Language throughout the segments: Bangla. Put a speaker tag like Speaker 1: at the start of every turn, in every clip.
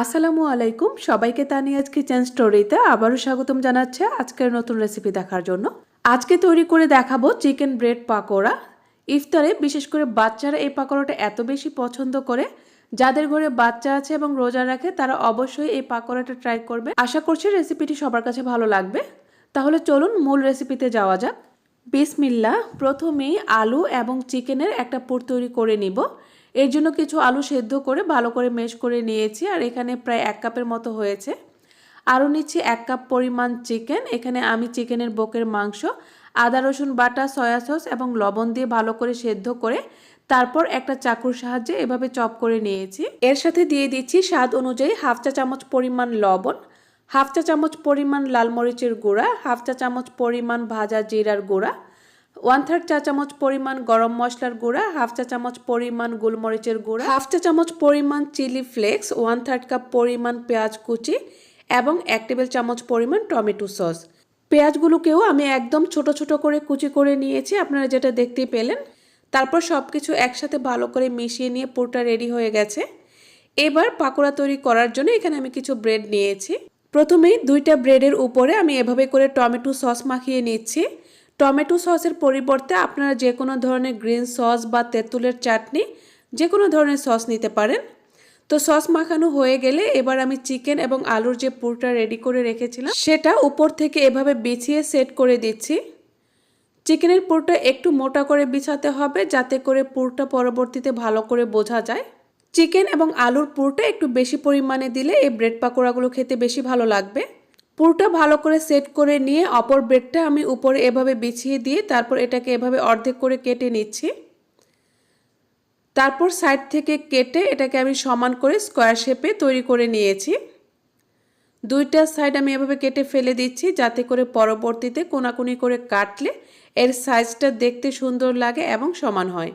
Speaker 1: আসসালামু আলাইকুম। সবাইকে তানিয়াজ কিচেন স্টোরিতে আবারও স্বাগতম জানাচ্ছে আজকের নতুন রেসিপি দেখার জন্য। আজকে তৈরি করে দেখাবো চিকেন ব্রেড পাকোড়া। ইফতারে বিশেষ করে বাচ্চারা এই পাকোড়াটা এত বেশি পছন্দ করে। যাদের ঘরে বাচ্চা আছে এবং রোজা রাখে, তারা অবশ্যই এই পাকোড়াটা ট্রাই করবে। আশা করছি রেসিপিটি সবার কাছে ভালো লাগবে। তাহলে চলুন মূল রেসিপিতে যাওয়া যাক। বিসমিল্লা প্রথমেই আলু এবং চিকেনের একটা পুর তৈরি করে নিব। এর জন্য কিছু আলু সেদ্ধ করে ভালো করে মেশ করে নিয়েছি, আর এখানে প্রায় এক কাপের মতো হয়েছে। আরও নিচ্ছি এক কাপ পরিমাণ চিকেন, এখানে আমি চিকেনের বকের মাংস, আদা, রসুন বাটা, সয়া সস এবং লবণ দিয়ে ভালো করে সেদ্ধ করে তারপর একটা চাকুর সাহায্যে এভাবে চপ করে নিয়েছি। এর সাথে দিয়ে দিচ্ছি স্বাদ অনুযায়ী হাফ চা চামচ পরিমাণ লবণ, হাফ চা চামচ পরিমাণ লাল মরিচের গুঁড়া, হাফ চা চামচ পরিমাণ ভাজা জিরার গুঁড়া ওয়ান থার্ড চা চামচ পরিমাণ গরম মশলার গুঁড়া, হাফ চা চামচ পরিমাণ গোলমরিচের গুঁড়া, হাফ চা চামচ পরিমাণ chilli flakes one third cup পরিমাণ পেঁয়াজ কুচি এবং এক টেবিল চামচ পরিমাণ টমেটো সস। পেঁয়াজগুলোকেও আমি একদম ছোট ছোট করে কুচি করে নিয়েছি, আপনারা যেটা দেখতেই পেলেন। তারপর সব কিছু একসাথে ভালো করে মিশিয়ে নিয়ে পুরটা রেডি হয়ে গেছে। এবার পাকোড়া তৈরি করার জন্য এখানে আমি কিছু ব্রেড নিয়েছি। প্রথমেই দুইটা ব্রেডের উপরে আমি এভাবে করে টমেটো সস মাখিয়ে নিচ্ছি। টমেটো সসের পরিবর্তে আপনারা যে কোনো ধরনের গ্রিন সস বা তেঁতুলের চাটনি যে কোনো ধরনের সস নিতে পারেন। তো সস মাখানো হয়ে গেলে এবার আমি চিকেন এবং আলুর যে পুরটা রেডি করে রেখেছিলাম, সেটা উপর থেকে এভাবে বিছিয়ে সেট করে দিচ্ছি। চিকেনের পুরটা একটু মোটা করে বিছাতে হবে যাতে করে পুরটা পরবর্তীতে ভালো করে বোঝা যায়। চিকেন এবং আলুর পুরটা একটু বেশি পরিমাণে দিলে এই ব্রেড পাকোড়াগুলো খেতে বেশি ভালো লাগবে। পুরটা ভালো করে সেট করে নিয়ে অপর ব্রেডটা আমি উপরে এভাবে বিছিয়ে দিয়ে তারপর এটাকে এভাবে অর্ধেক করে কেটে নিচ্ছি। তারপর সাইড থেকে কেটে এটাকে আমি সমান করে স্কোয়ার শেপে তৈরি করে নিয়েছি। দুইটা সাইড আমি এভাবে কেটে ফেলে দিচ্ছি যাতে করে পরবর্তীতে কোনাকুনি করে কাটলে এর সাইজটা দেখতে সুন্দর লাগে এবং সমান হয়।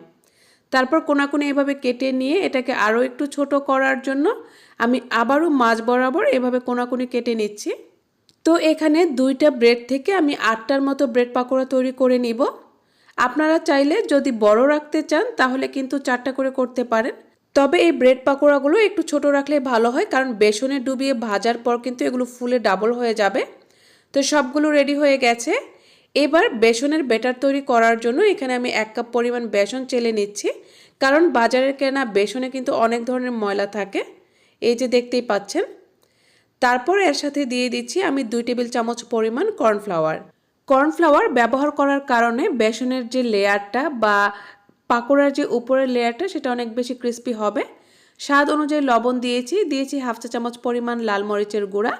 Speaker 1: তারপর কোনাকুনি এভাবে কেটে নিয়ে এটাকে আরও একটু ছোট করার জন্য আমি আবারও মাছ বরাবর এভাবে কোনাকুনি কেটে নিচ্ছি। তো এখানে দুইটা ব্রেড থেকে আমি আটটার মতো ব্রেড পাকোড়া তৈরি করে নিব। আপনারা চাইলে যদি বড় রাখতে চান, তাহলে কিন্তু চারটা করে করতে পারেন। তবে এই ব্রেড পাকোড়াগুলো একটু ছোট রাখলে ভালো হয়, কারণ বেসনে ডুবিয়ে ভাজার পর কিন্তু এগুলো ফুলে ডাবল হয়ে যাবে। তো সবগুলো রেডি হয়ে গেছে। এবার বেসনের বেটার তৈরি করার জন্য এখানে আমি এক কাপ পরিমাণ বেসন চেলে নিচ্ছি, কারণ বাজারের কেনা বেসনে কিন্তু অনেক ধরনের ময়লা থাকে। এই যে দেখতেই পাচ্ছেন তারপর এর সাথে দিয়ে দিচ্ছি আমি দুই টেবিল চামচ পরিমাণ কর্নফ্লাওয়ার। কর্নফ্লাওয়ার ব্যবহার করার কারণে বেসনের যে লেয়ারটা বা পাকোড়ার যে উপরের লেয়ারটা সেটা অনেক বেশি ক্রিস্পি হবে। স্বাদ অনুযায়ী লবণ দিয়েছি দিয়েছি হাফ চা চামচ পরিমাণ লাল মরিচের গুঁড়া,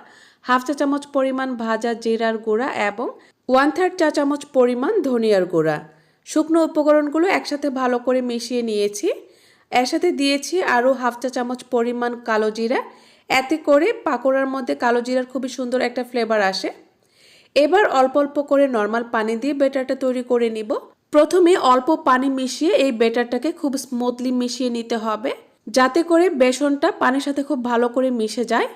Speaker 1: হাফ চা চামচ পরিমাণ ভাজা জিরার গুঁড়া এবং ওয়ান থার্ড চা চামচ পরিমাণ ধনিয়ার গুঁড়া। শুকনো উপকরণগুলো একসাথে ভালো করে মিশিয়ে নিয়েছি। এর সাথে দিয়েছি আরও হাফ চা চামচ পরিমাণ কালো জিরা এতে করে পাকোড়ার মধ্যে কালো জিরার খুবই সুন্দর একটা ফ্লেভার আসে। এবার অল্প অল্প করে নর্মাল পানি দিয়ে বেটারটা তৈরি করে নিব। প্রথমে অল্প পানি মিশিয়ে এই বেটারটাকে খুব স্মুথলি মিশিয়ে নিতে হবে, যাতে করে বেসনটা পানির সাথে খুব ভালো করে মিশে যায়।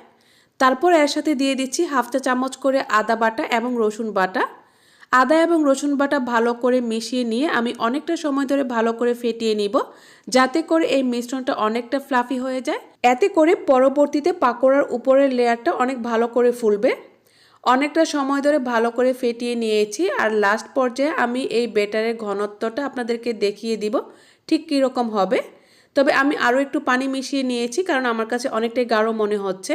Speaker 1: তারপর এর সাথে দিয়ে দিচ্ছি হাফ চা চামচ করে আদা বাটা এবং রসুন বাটা। আদা এবং রসুন বাটা ভালো করে মিশিয়ে নিয়ে আমি অনেকটা সময় ধরে ভালো করে ফেটিয়ে নিব, যাতে করে এই মিশ্রণটা অনেকটা ফ্লাফি হয়ে যায়। এতে করে পরবর্তীতে পাকোড়ার উপরের লেয়ারটা অনেক ভালো করে ফুলবে। অনেকটা সময় ধরে ভালো করে ফেটিয়ে নিয়েছি আর লাস্ট পর্যায়ে আমি এই বেটারের ঘনত্বটা আপনাদেরকে দেখিয়ে দিব, ঠিক কীরকম হবে। তবে আমি আরও একটু পানি মিশিয়ে নিয়েছি, কারণ আমার কাছে অনেকটাই গাঢ় মনে হচ্ছে।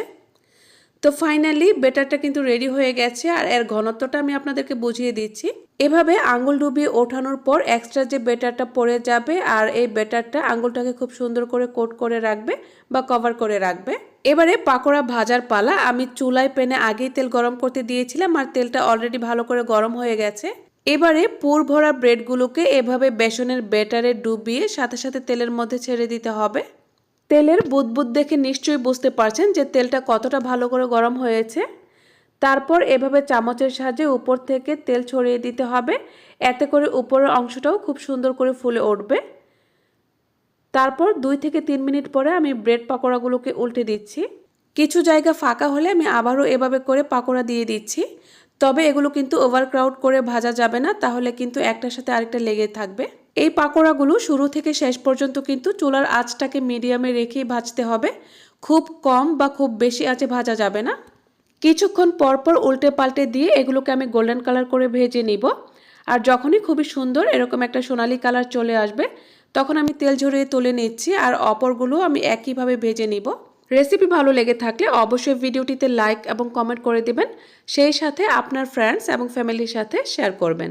Speaker 1: তো ফাইনালি বেটারটা কিন্তু রেডি হয়ে গেছে আর এর ঘনত্বটা আমি আপনাদেরকে বুঝিয়ে দিচ্ছি। এভাবে আঙ্গুল ডুবিয়ে ওঠানোর পর এক্সট্রা যে বেটারটা পড়ে যাবে আর এই বেটারটা আঙ্গুলটাকে খুব সুন্দর করে কোট করে রাখবে বা কভার করে রাখবে। এবারে পাকোড়া ভাজার পালা আমি চুলায় পেনে আগেই তেল গরম করতে দিয়েছিলাম আর তেলটা অলরেডি ভালো করে গরম হয়ে গেছে। এবারে পুর ভরা ব্রেডগুলোকে এভাবে বেসনের বেটারে ডুবিয়ে সাথে সাথে তেলের মধ্যে ছেড়ে দিতে হবে। তেলের বুদবুদ দেখে নিশ্চয়ই বুঝতে পারছেন যে তেলটা কতটা ভালো করে গরম হয়েছে। তারপর এভাবে চামচের সাহায্যে উপর থেকে তেল ছড়িয়ে দিতে হবে। এতে করে উপরের অংশটাও খুব সুন্দর করে ফুলে উঠবে। তারপর দুই থেকে তিন মিনিট পরে আমি ব্রেড পাকোড়াগুলোকে উল্টে দিচ্ছি। কিছু জায়গা ফাঁকা হলে আমি আবারও এভাবে করে পাকোড়া দিয়ে দিচ্ছি। তবে এগুলো কিন্তু ওভারক্রাউড করে ভাজা যাবে না, তাহলে কিন্তু একটার সাথে আরেকটা লেগে থাকবে। এই পাকোড়াগুলো শুরু থেকে শেষ পর্যন্ত কিন্তু চুলার আঁচটাকে মিডিয়ামে রেখেই ভাজতে হবে। খুব কম বা খুব বেশি আছে ভাজা যাবে না। কিছুক্ষণ পর পর উল্টে পাল্টে দিয়ে এগুলোকে আমি গোল্ডেন কালার করে ভেজে নিব। আর যখনই খুবই সুন্দর এরকম একটা সোনালি কালার চলে আসবে, তখন আমি তেল ঝরিয়ে তুলে নিচ্ছি আর অপরগুলো আমি একইভাবে ভেজে নিব। রেসিপি ভালো লেগে থাকলে অবশ্যই ভিডিওটিতে লাইক এবং কমেন্ট করে দিবেন। সেই সাথে আপনার ফ্রেন্ডস এবং ফ্যামিলির সাথে শেয়ার করবেন।